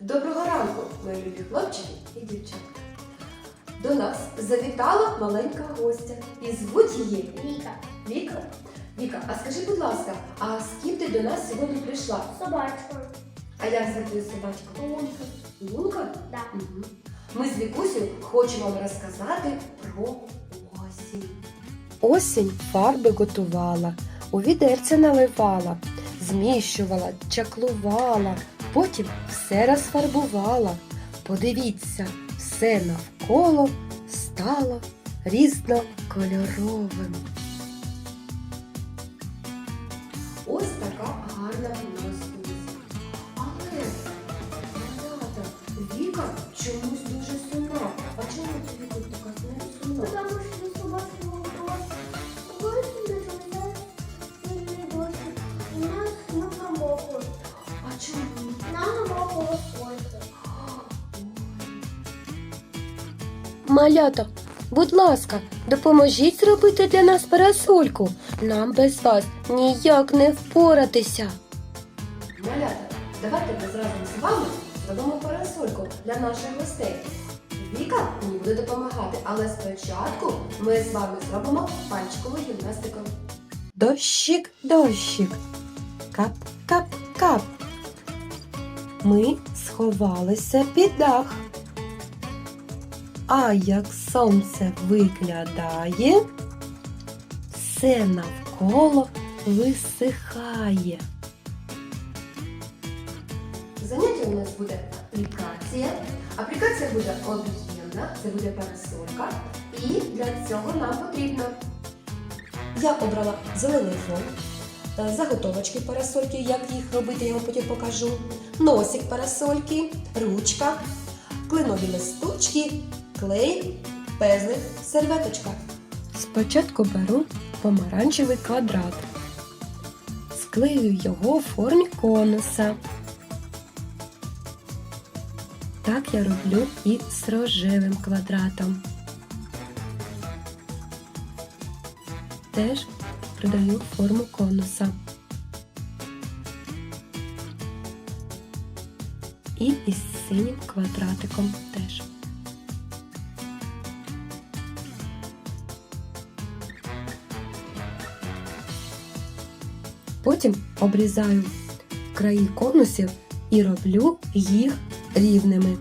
Доброго ранку, мої любі хлопчики і дівчатка. До нас завітала маленька гостя і звуть її Віка. Віка. Віка, а скажи, будь ласка, а з ким ти до нас сьогодні прийшла? Собачка. А як звати твою собачку? Лунка. Лунка? Да. Мгм. Ми з Вікусею хочемо вам розказати про осінь. Осінь фарби готувала, у відерце наливала, зміщувала, чаклувала, потім все розфарбувала. Подивіться, все навколо стало різнокольоровим. Ось така гарна у. Але, малята, Віка чомусь дуже сумна. А чому Віка така сумна? Малята, будь ласка, допоможіть зробити для нас парасольку. Нам без вас ніяк не впоратися. Малята, давайте ми разом з вами зробимо парасольку для наших гостей. Віка мені буде допомагати, але спочатку ми з вами зробимо пальчикову гімнастику. Дощик, дощик. Кап, кап, кап. Ми сховалися під дах. А як сонце виглядає, все навколо висихає. Заняття у нас буде аплікація. Аплікація буде об'ємна, це буде парасолька. І для цього нам потрібно. Я обрала зелений фон, е, заготовочки парасольки, як їх робити, я вам потім покажу. Носик парасольки, ручка, кленові листочки, клей, пезлик, серветочка. Спочатку беру помаранчевий квадрат. Склею його у формі конуса. Так я роблю і з рожевим квадратом. Теж придаю форму конуса. І із синім квадратиком теж. Потім обрізаю краї конусів і роблю їх рівними.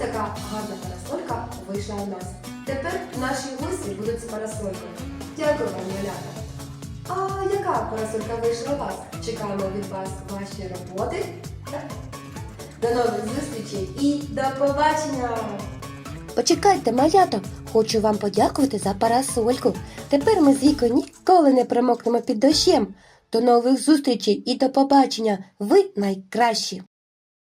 Така гарна парасолька вийшла у нас. Тепер наші гості будуть з парасолькою. Дякую вам, малята. А яка парасолька вийшла у вас? Чекаємо від вас ваші роботи. До нових зустрічей і до побачення! Почекайте, малята, хочу вам подякувати за парасольку. Тепер ми з Вікою ніколи не промокнемо під дощем. До нових зустрічей і до побачення. Ви найкращі!